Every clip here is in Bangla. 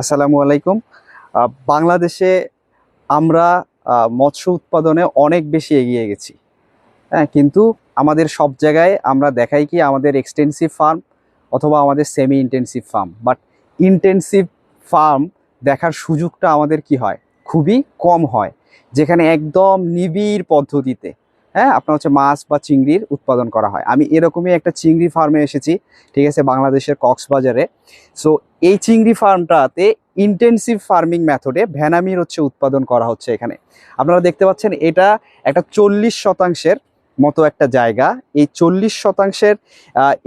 আসসালামু আলাইকুম। বাংলাদেশে আমরা মৎস্য উৎপাদনে অনেক বেশি এগিয়ে গেছি। হ্যাঁ কিন্তু আমাদের সব জায়গায় আমরা দেখাই কি আমাদের এক্সটেন্সিভ ফার্ম অথবা আমাদের semi intensive farm but intensive farm দেখার সুযোগটা আমাদের কি হয়? খুবই কম হয়। যেখানে একদম নিবিড় পদ্ধতিতে হ্যাঁ আপনার হচ্ছে মাছ বা চিংড়ির উৎপাদন করা হয়। আমি এরকমই একটা চিংড়ি ফার্মে এসেছি, ঠিক আছে, বাংলাদেশের কক্সবাজারে। সো এই চিংড়ি ফার্মটাতে ইন্টেন্সিভ ফার্মিং মেথডে ভ্যানামির হচ্ছে উৎপাদন করা হচ্ছে এখানে। আপনারা দেখতে পাচ্ছেন এটা একটা চল্লিশ শতাংশের মতো একটা জায়গা। এই চল্লিশ শতাংশের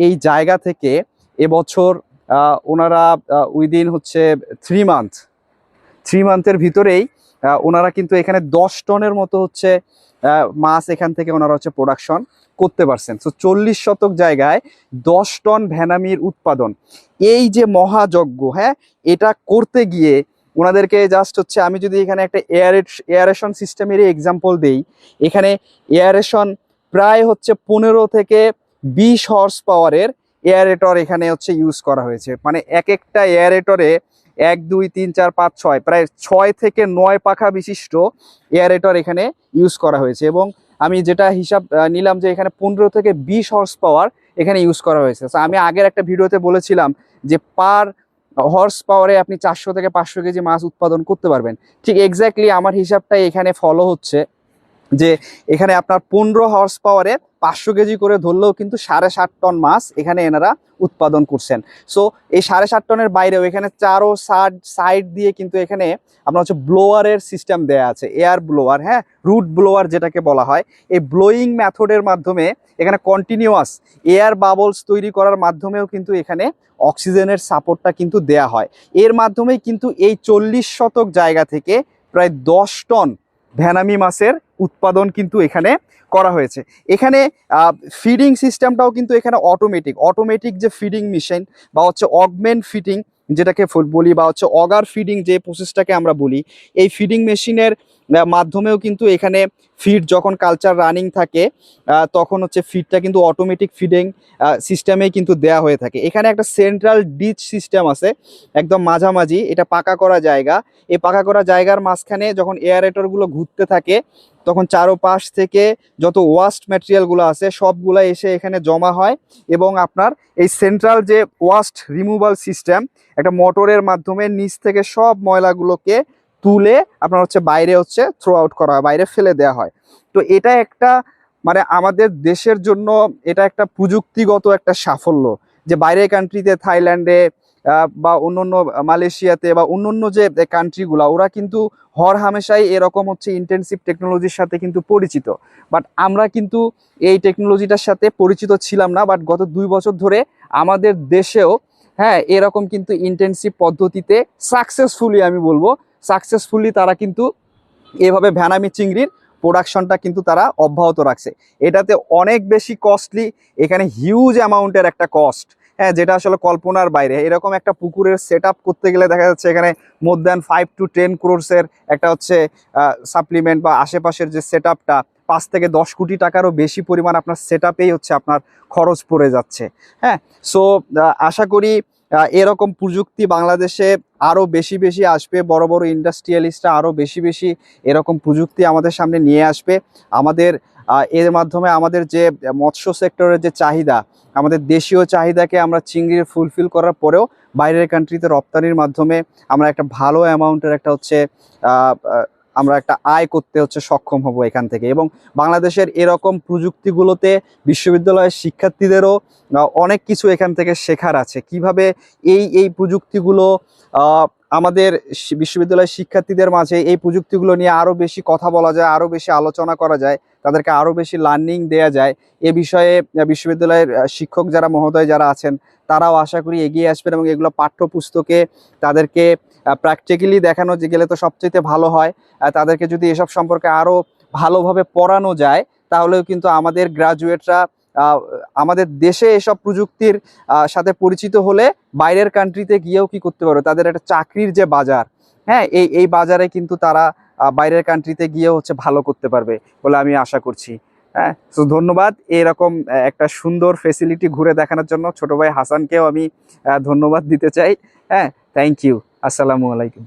এই জায়গা থেকে এবছর ওনারা উইদিন হচ্ছে থ্রি মান্থ থ্রি মান্থের ভিতরেই ওনারা কিন্তু এখানে দশ টনের মতো হচ্ছে মাছ এখান থেকে ওনারা হচ্ছে প্রোডাকশন করতে পারছেন। সো চল্লিশ শতক জায়গায় দশ টন ভ্যানামির উৎপাদন। এই যে মহাযজ্ঞ হ্যাঁ এটা করতে গিয়ে ওনাদেরকে জাস্ট হচ্ছে, আমি যদি এখানে একটা এয়ার এয়ারেশন সিস্টেমেরই এক্সাম্পল দেই, এখানে এয়ারেশন প্রায় হচ্ছে পনেরো থেকে বিশ হর্স পাওয়ারের এয়ারেটর এখানে হচ্ছে ইউজ করা হয়েছে। মানে এক একটা এয়ারেটরে এক, দুই, তিন, চার, পাঁচ, ছয়। প্রায় ছয় থেকে নয় পাখা বিশিষ্ট এয়ারেটর এখানে ইউজ করা হয়েছে এবং আমি যেটা হিসাব নিলাম যে এখানে পনেরো থেকে বিশ হর্স পাওয়ার এখানে ইউজ করা হয়েছে। আমি আগের একটা ভিডিওতে বলেছিলাম যে পার হর্স পাওয়ারে আপনি চারশো থেকে পাঁচশো কেজি মাছ উৎপাদন করতে পারবেন। ঠিক এক্স্যাক্টলি আমার হিসাবটাই এখানে ফলো হচ্ছে। যে এখানে আপনার পনেরো হর্স পাওয়ারে পাঁচশো কেজি করে ধরলেও কিন্তু সাড়ে সাত টন মাছ এখানে এনারা উৎপাদন করছেন। সো এই সাড়ে সাত টনের বাইরেও এখানে চারো সাইড সাইড দিয়ে কিন্তু এখানে আপনার হচ্ছে ব্লোয়ারের সিস্টেম দেয়া আছে এয়ার ব্লোয়ার হ্যাঁ? রুট ব্লোয়ার যেটাকে বলা হয়। এই ব্লোয়িং মেথডের মাধ্যমে এখানে কন্টিনিউয়াস এয়ার বাবলস তৈরি করার মাধ্যমেও কিন্তু এখানে অক্সিজেনের সাপোর্টটা কিন্তু দেয়া হয়। এর মাধ্যমেই কিন্তু এই চল্লিশ শতক জায়গা থেকে প্রায় দশ টন ভ্যানামি মাছের উৎপাদন কিন্তু এখানে করা হয়েছে। এখানে ফিডিং সিস্টেমটাও কিন্তু এখানে অটোমেটিক অটোমেটিক যে ফিডিং মেশিন বা হচ্ছে অগমেন্ট ফিডিং যেটাকে বলি বা হচ্ছে অগার ফিডিং যে প্রসেসটাকে আমরা বলি, এই ফিডিং মেশিনের মাধ্যমেও কিন্তু এখানে ফিড যখন কালচার রানিং থাকে তখন হচ্ছে ফিডটা কিন্তু অটোমেটিক ফিডিং সিস্টেমে কিন্তু দেয়া হয়ে থাকে। এখানে একটা সেন্ট্রাল ডিচ সিস্টেম আছে, একদম মাঝামাঝি, এটা পাকা করা জায়গা। এই পাকা করা জায়গার মাঝখানে যখন এয়ারেটরগুলো ঘুরতে থাকে তখন চারোপাশ থেকে যত ওয়াস্ট ম্যাটেরিয়ালগুলো আছে সবগুলো এসে এখানে জমা হয় এবং আপনার এই সেন্ট্রাল যে ওয়াস্ট রিমুভাল সিস্টেম একটা মোটরের মাধ্যমে নিচ থেকে সব ময়লাগুলোকে তুলে আপনার হচ্ছে বাইরে হচ্ছে থ্রো আউট করা হয়, বাইরে ফেলে দেওয়া হয়। তো এটা একটা মানে আমাদের দেশের জন্য এটা একটা প্রযুক্তিগত একটা সাফল্য যে বাইরের কান্ট্রিতে থাইল্যান্ডে বা অন্যান্য মালয়েশিয়াতে বা অন্যান্য যে কান্ট্রিগুলো ওরা কিন্তু হর হামেশাই এরকম হচ্ছে ইন্টেন্সিভ টেকনোলজির সাথে কিন্তু পরিচিত। বাট আমরা কিন্তু এই টেকনোলজিটার সাথে পরিচিত ছিলাম না বাট গত দুই বছর ধরে আমাদের দেশেও হ্যাঁ এরকম কিন্তু ইন্টেন্সিভ পদ্ধতিতে সাকসেসফুলি আমি বলব সাকসেসফুলি তারা কিন্তু এভাবে ভ্যানামি চিংড়ির প্রোডাকশনটা কিন্তু তারা অব্যাহত রাখছে। এটাতে অনেক বেশি কস্টলি এখানে হিউজ অ্যামাউন্টের একটা কস্ট হ্যাঁ যেটা আসলে কল্পনার বাইরে। এরকম একটা পুকুরের সেট করতে গেলে দেখা যাচ্ছে এখানে more than five to ten ক্রোর্সের একটা হচ্ছে সাপ্লিমেন্ট বা আশেপাশের যে সেট আপটা পাঁচ থেকে দশ কোটি টাকারও বেশি পরিমাণ আপনার সেট হচ্ছে আপনার খরচ পড়ে যাচ্ছে। হ্যাঁ সো আশা করি এরকম প্রযুক্তি বাংলাদেশে আরও বেশি বেশি আসবে, বড় বড় ইন্ডাস্ট্রিয়ালিস্টরা আরও বেশি বেশি এরকম প্রযুক্তি আমাদের সামনে নিয়ে আসবে। আমাদের এর মাধ্যমে আমাদের যে মৎস্য সেক্টরের যে চাহিদা, আমাদের দেশীয় চাহিদাকে আমরা চিংড়ির ফুলফিল করার পরেও বাইরের কান্ট্রিতে রপ্তানির মাধ্যমে আমরা একটা ভালো অ্যামাউন্টের একটা হচ্ছে আমরা একটা আয় করতে হচ্ছে সক্ষম হব এখান থেকে। এবং বাংলাদেশের এরকম প্রযুক্তিগুলোতে বিশ্ববিদ্যালয়ের শিক্ষার্থীদেরও অনেক কিছু এখান থেকে শেখার আছে। কীভাবে এই এই প্রযুক্তিগুলো আমাদের বিশ্ববিদ্যালয়ের শিক্ষার্থীদের মাঝে এই প্রযুক্তিগুলো নিয়ে আরও বেশি কথা বলা যায় আরও বেশি আলোচনা করা যায়, তাদেরকে আরও বেশি লার্নিং দেয়া যায়, এ বিষয়ে বিশ্ববিদ্যালয়ের শিক্ষক যারা, মহোদয় যারা আছেন, তারাও আশা করি এগিয়ে আসবেন এবং এগুলো পাঠ্যপুস্তকে তাদেরকে প্র্যাকটিক্যালি দেখানো যে গেলে তো সবচেয়ে ভালো হয় তাদেরকে যদি এসব সম্পর্কে আরও ভালোভাবে পড়ানো যায়, তাহলেও কিন্তু আমাদের গ্রাজুয়েটরা আমাদের দেশে এসব প্রযুক্তির সাথে পরিচিত হলে বাইরের কান্ট্রিতে গিয়েও কি করতে পারবে? তাদের একটা চাকরির যে বাজার হ্যাঁ এই এই বাজারে কিন্তু তারা বাইরের কান্ট্রিতে গিয়েও হচ্ছে ভালো করতে পারবে বলে আমি আশা করছি। হ্যাঁ তো ধন্যবাদ এরকম একটা সুন্দর ফেসিলিটি ঘুরে দেখানোর জন্য। ছোট ভাই হাসানকেও আমি ধন্যবাদ দিতে চাই। হ্যাঁ থ্যাংক ইউ আসসালামু আলাইকুম।